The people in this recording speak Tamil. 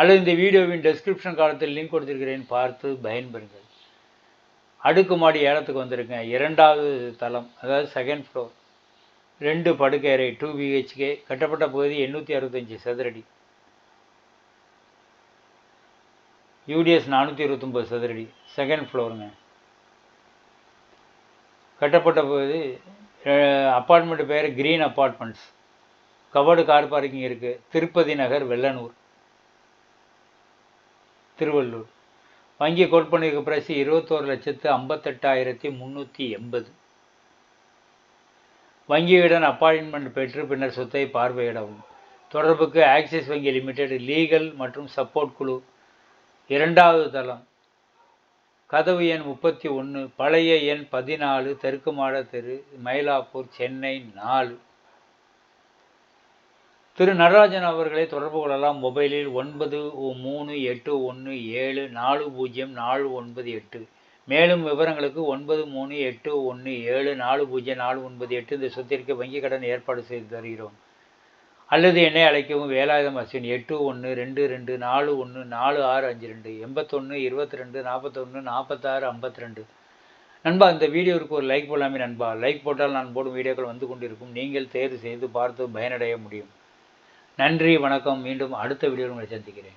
அல்லது இந்த வீடியோவின் டெஸ்கிரிப்ஷன் காலத்தில் லிங்க் கொடுத்திருக்கிறேன் பார்த்து பயன்பெறுங்கள். அடுக்குமாடி ஏலத்துக்கு வந்திருக்கேன். இரண்டாவது தளம் அதாவது செகண்ட் ஃப்ளோர் ரெண்டு படுக்கையறை டூ பிஹெச்கே கட்டப்பட்ட பகுதி எண்ணூற்றி அறுபத்தஞ்சி சதுரடி. யூடிஎஸ் நானூற்றி இருபத்தொம்பது சதுரடி. செகண்ட் ஃப்ளோருங்க கட்டப்பட்ட பகுதி அப்பார்ட்மெண்ட் பேர் green apartments covered car parking இருக்குது திருப்பதி நகர் வெள்ளனூர். திருவள்ளூர். வங்கி கோட் பண்ணியிருக்க பிரைஸ் இருபத்தோரு லட்சத்து ஐம்பத்தெட்டாயிரத்தி முந்நூற்றி எண்பது. வங்கியுடன் அப்பாயின்மெண்ட் பெற்று பின்னர் சொத்தை பார்வையிடவும். தொடர்புக்கு ஆக்சிஸ் வங்கி லிமிடெட் லீகல் மற்றும் சப்போர்ட் குழு. இரண்டாவது தளம். கதவு எண் முப்பத்தி ஒன்று பழைய எண் பதினாலு தெற்கு மாட தெரு மயிலாப்பூர் சென்னை நாலு. திரு நடராஜன் அவர்களை தொடர்பு கொள்ளலாம். மொபைலில் ஒன்பது மூணு எட்டு ஒன்று ஏழு நாலு பூஜ்ஜியம் நாலு ஒன்பது எட்டு. மேலும் விவரங்களுக்கு ஒன்பது மூணு எட்டு ஒன்று ஏழு நாலு பூஜ்ஜியம் நாலு ஒன்பது எட்டு இந்த சொத்திற்கு வங்கிக் கடன் ஏற்பாடு செய்து தருகிறோம். அல்லது என்னை அழைக்கவும் வேலாயுதம் அஸ்வின் எட்டு ஒன்று ரெண்டு ரெண்டு நாலு ஒன்று நாலு ஆறு அஞ்சு ரெண்டு எண்பத்தொன்று இருபத்தி ரெண்டு நாற்பத்தொன்று நாற்பத்தாறு ஐம்பத்தி ரெண்டு நண்பா இந்த வீடியோவுக்கு ஒரு லைக் போடலாமே நண்பா. லைக் போட்டால் நான் போடும் வீடியோக்கள் வந்து கொண்டிருக்கும். நீங்கள் தேர்வு செய்து பார்த்து பயனடைய முடியும். நன்றி வணக்கம். மீண்டும் அடுத்த வீடியோவில் உங்களை சந்திக்கிறேன்.